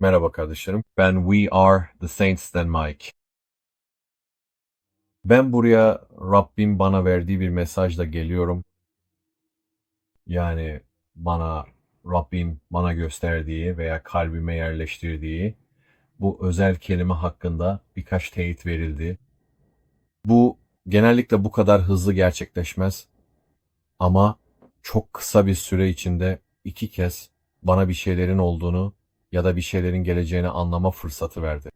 Merhaba kardeşlerim. Ben We Are The Saints'ten Mike. Ben buraya Rabbim bana verdiği bir mesajla geliyorum. Yani bana Rabbim bana gösterdiği veya kalbime yerleştirdiği bu özel kelime hakkında birkaç teyit verildi. Bu genellikle bu kadar hızlı gerçekleşmez ama çok kısa bir süre içinde iki kez bana bir şeylerin olduğunu ya da bir şeylerin geleceğini anlama fırsatı verdi.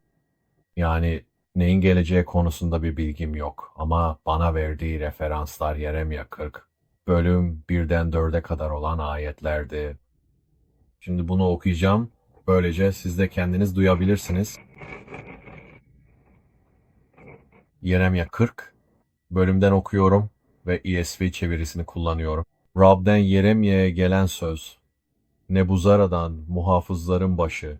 Yani neyin geleceği konusunda bir bilgim yok ama bana verdiği referanslar Yeremya 40 bölüm 1'den 4'e kadar olan ayetlerdi. Şimdi bunu okuyacağım. Böylece siz de kendiniz duyabilirsiniz. Yeremya 40 bölümden okuyorum ve ESV çevirisini kullanıyorum. Rab'den Yeremya'ya gelen söz, Nebuzaradan muhafızların başı,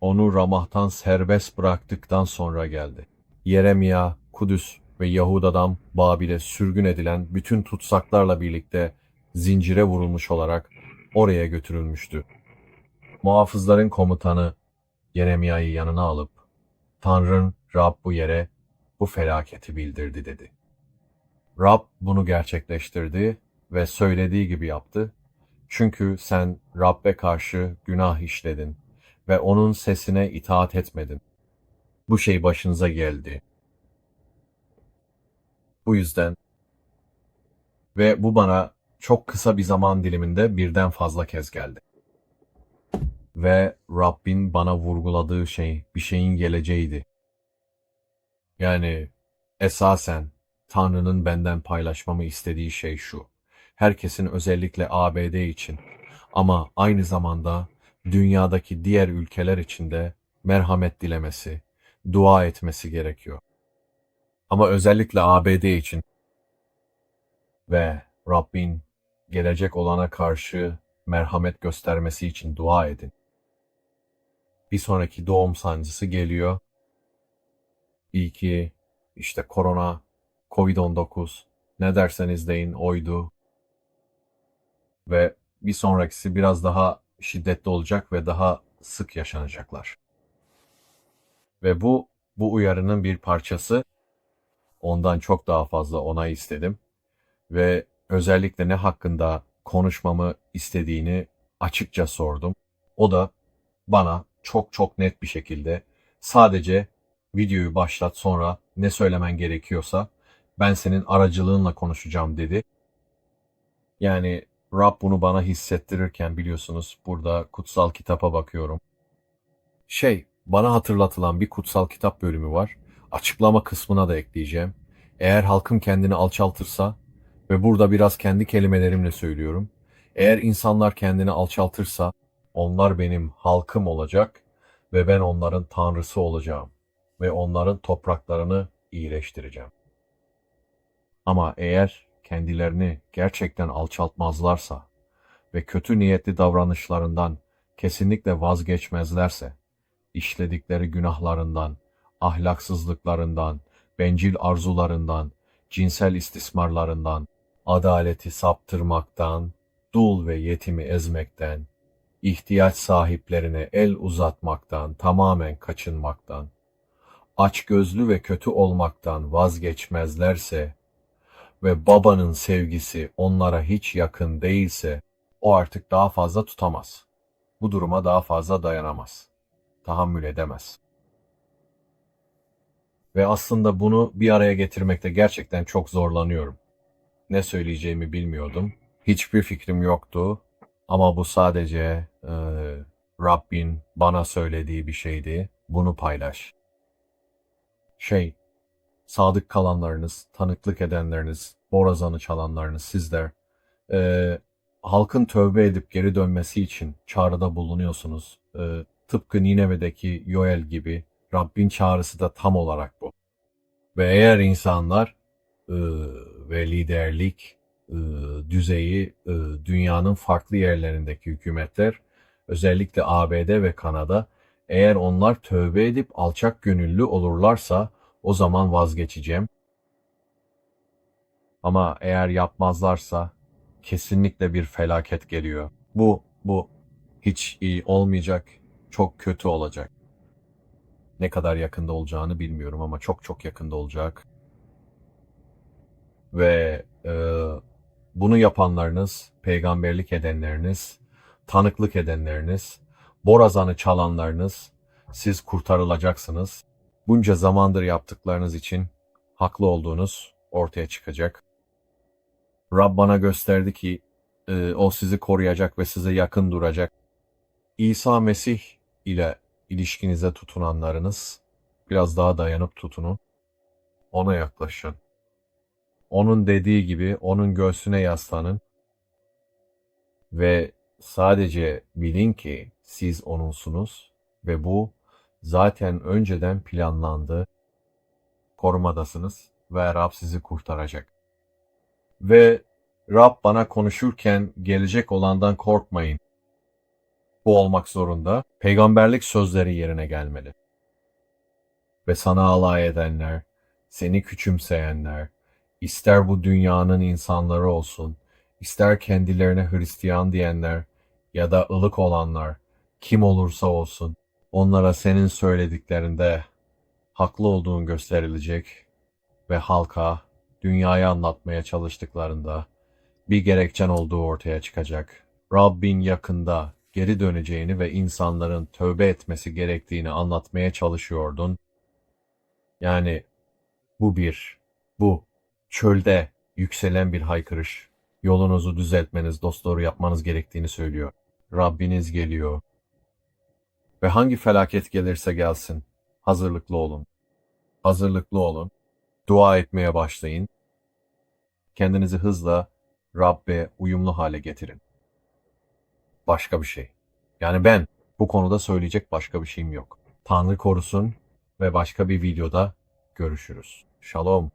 onu Ramah'tan serbest bıraktıktan sonra geldi. Yeremya, Kudüs ve Yahuda'dan Babil'e sürgün edilen bütün tutsaklarla birlikte zincire vurulmuş olarak oraya götürülmüştü. Muhafızların komutanı Yeremya'yı yanına alıp, Tanrın Rab bu yere bu felaketi bildirdi dedi. Rab bunu gerçekleştirdi ve söylediği gibi yaptı. Çünkü sen Rab'be karşı günah işledin ve onun sesine itaat etmedin. Bu şey başınıza geldi. Bu yüzden ve bu bana çok kısa bir zaman diliminde birden fazla kez geldi. Ve Rabbin bana vurguladığı şey bir şeyin geleceğiydi. Yani esasen Tanrı'nın benden paylaşmamı istediği şey şu. Herkesin özellikle ABD için ama aynı zamanda dünyadaki diğer ülkeler için de merhamet dilemesi, dua etmesi gerekiyor. Ama özellikle ABD için ve Rabbin gelecek olana karşı merhamet göstermesi için dua edin. Bir sonraki doğum sancısı geliyor. İyi ki işte korona, Covid-19 ne derseniz deyin oydu. Ve bir sonrakisi biraz daha şiddetli olacak ve daha sık yaşanacaklar. Ve bu bu uyarının bir parçası. Ondan çok daha fazla onay istedim ve özellikle ne hakkında konuşmamı istediğini açıkça sordum. O da bana çok çok net bir şekilde sadece videoyu başlat sonra ne söylemen gerekiyorsa ben senin aracılığınla konuşacağım dedi. Yani Rab bunu bana hissettirirken biliyorsunuz burada kutsal kitapa bakıyorum. Şey, bana hatırlatılan bir kutsal kitap bölümü var. Açıklama kısmına da ekleyeceğim. Eğer halkım kendini alçaltırsa ve burada biraz kendi kelimelerimle söylüyorum. Eğer insanlar kendini alçaltırsa onlar benim halkım olacak ve ben onların tanrısı olacağım ve onların topraklarını iyileştireceğim. Ama eğer kendilerini gerçekten alçaltmazlarsa ve kötü niyetli davranışlarından kesinlikle vazgeçmezlerse, işledikleri günahlarından, ahlaksızlıklarından, bencil arzularından, cinsel istismarlarından, adaleti saptırmaktan, dul ve yetimi ezmekten, ihtiyaç sahiplerine el uzatmaktan, tamamen kaçınmaktan, açgözlü ve kötü olmaktan vazgeçmezlerse ve babanın sevgisi onlara hiç yakın değilse o artık daha fazla tutamaz. Bu duruma daha fazla dayanamaz. Tahammül edemez. Ve aslında bunu bir araya getirmekte gerçekten çok zorlanıyorum. Ne söyleyeceğimi bilmiyordum. Hiçbir fikrim yoktu. Ama bu sadece e, Rabbin bana söylediği bir şeydi. Bunu paylaş. Şey, sadık kalanlarınız, tanıklık edenleriniz, borazanı çalanlarınız sizler, e, halkın tövbe edip geri dönmesi için çağrıda bulunuyorsunuz. E, tıpkı Nineve'deki Yoel gibi Rabbin çağrısı da tam olarak bu. Ve eğer insanlar e, ve liderlik e, düzeyi e, dünyanın farklı yerlerindeki hükümetler, özellikle ABD ve Kanada, eğer onlar tövbe edip alçak gönüllü olurlarsa o zaman vazgeçeceğim. Ama eğer yapmazlarsa kesinlikle bir felaket geliyor. Bu, bu hiç iyi olmayacak. çok kötü olacak. Ne kadar yakında olacağını bilmiyorum ama çok çok yakında olacak. Ve e, bunu yapanlarınız, peygamberlik edenleriniz, tanıklık edenleriniz, borazanı çalanlarınız, siz kurtarılacaksınız. Bunca zamandır yaptıklarınız için haklı olduğunuz ortaya çıkacak. Rab bana gösterdi ki e, o sizi koruyacak ve size yakın duracak. İsa Mesih ile ilişkinize tutunanlarınız biraz daha dayanıp tutunun. Ona yaklaşın. Onun dediği gibi onun göğsüne yaslanın ve sadece bilin ki siz onunsunuz ve bu zaten önceden planlandı. Korumadasınız ve Rab sizi kurtaracak. Ve Rab bana konuşurken gelecek olandan korkmayın. Bu olmak zorunda. Peygamberlik sözleri yerine gelmeli. Ve sana alay edenler, seni küçümseyenler, ister bu dünyanın insanları olsun, ister kendilerine Hristiyan diyenler ya da ılık olanlar, kim olursa olsun, onlara senin söylediklerinde haklı olduğun gösterilecek ve halka, dünyaya anlatmaya çalıştıklarında bir gerekçen olduğu ortaya çıkacak. Rabbin yakında geri döneceğini ve insanların tövbe etmesi gerektiğini anlatmaya çalışıyordun. Yani bu bir, bu çölde yükselen bir haykırış. Yolunuzu düzeltmeniz, dostları yapmanız gerektiğini söylüyor. Rabbiniz geliyor. Ve hangi felaket gelirse gelsin, hazırlıklı olun. Hazırlıklı olun. Dua etmeye başlayın. Kendinizi hızla Rabbe uyumlu hale getirin. Başka bir şey. Yani ben bu konuda söyleyecek başka bir şeyim yok. Tanrı korusun ve başka bir videoda görüşürüz. Shalom.